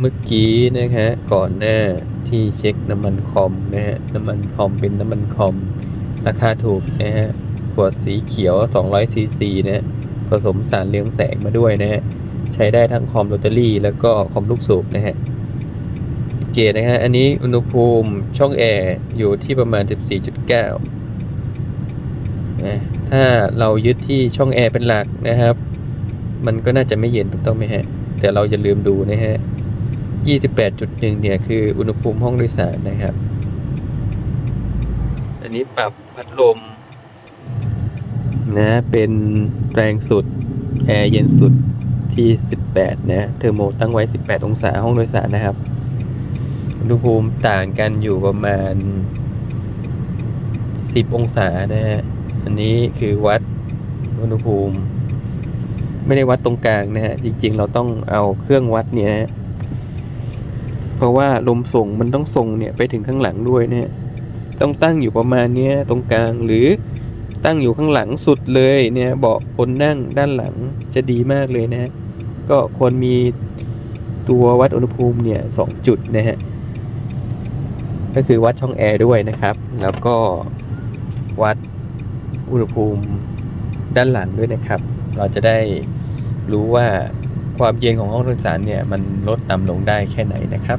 เมื่อกี้นะฮะก่อนหน้าที่เช็คน้ำมันคอมนะฮะน้ำมันคอมเป็นน้ำมันคอม ราคาถูกนะฮะขวดสีเขียว 200 ซีซีนะฮะผสมสารเรืองแสงมาด้วยนะฮะใช้ได้ทั้งคอมโรตารี่ แล้วก็คอมลูกสูบนะฮะเกตนะฮะอันนี้อุณหภูมิช่องแอร์อยู่ที่ประมาณ 14.9นะถ้าเรายึดที่ช่องแอร์เป็นหลักนะครับ มันก็น่าจะไม่เย็นถูกต้องไหมฮะ แต่เราอย่าลืมดูนะฮะ 28.1 เนี่ย คืออุณหภูมิห้องโดยสารนะครับ อันนี้ปรับพัดลมนะเป็นแรงสุด แอร์เย็นสุดที่ 18 นะ เทอร์โมตั้งไว้ 18 องศาห้องโดยสารนะครับ อุณหภูมิต่างกันอยู่ประมาณ 10 องศานะฮะ อันนี้คือวัดอุณหภูมิ ไม่ได้วัดตรงกลางนะฮะ จริงๆ เราต้องเอาเครื่องวัดเนี่ยนะ เพราะว่าลมส่งมันต้องส่งเนี่ยไปถึงข้างหลังด้วยเนะฮะต้องตั้งอยู่ประมาณเนี้ยตรงกลางหรือตั้งอยู่ข้างหลังสุดเลยเนี่ยเบาะคนนั่งด้านหลังจะดีมากเลยนะฮะก็ควรมีตัววัดอุณหภูมิเนี่ยสองจุดนะฮะก็คือวัดช่องแอร์ด้วยนะครับ แล้วก็วัดอุณหภูมิด้านหลังด้วยนะครับ เราจะได้รู้ว่า ความเย็นของห้องโดยสารเนี่ยมันลดต่ำลงได้แค่ไหนนะครับ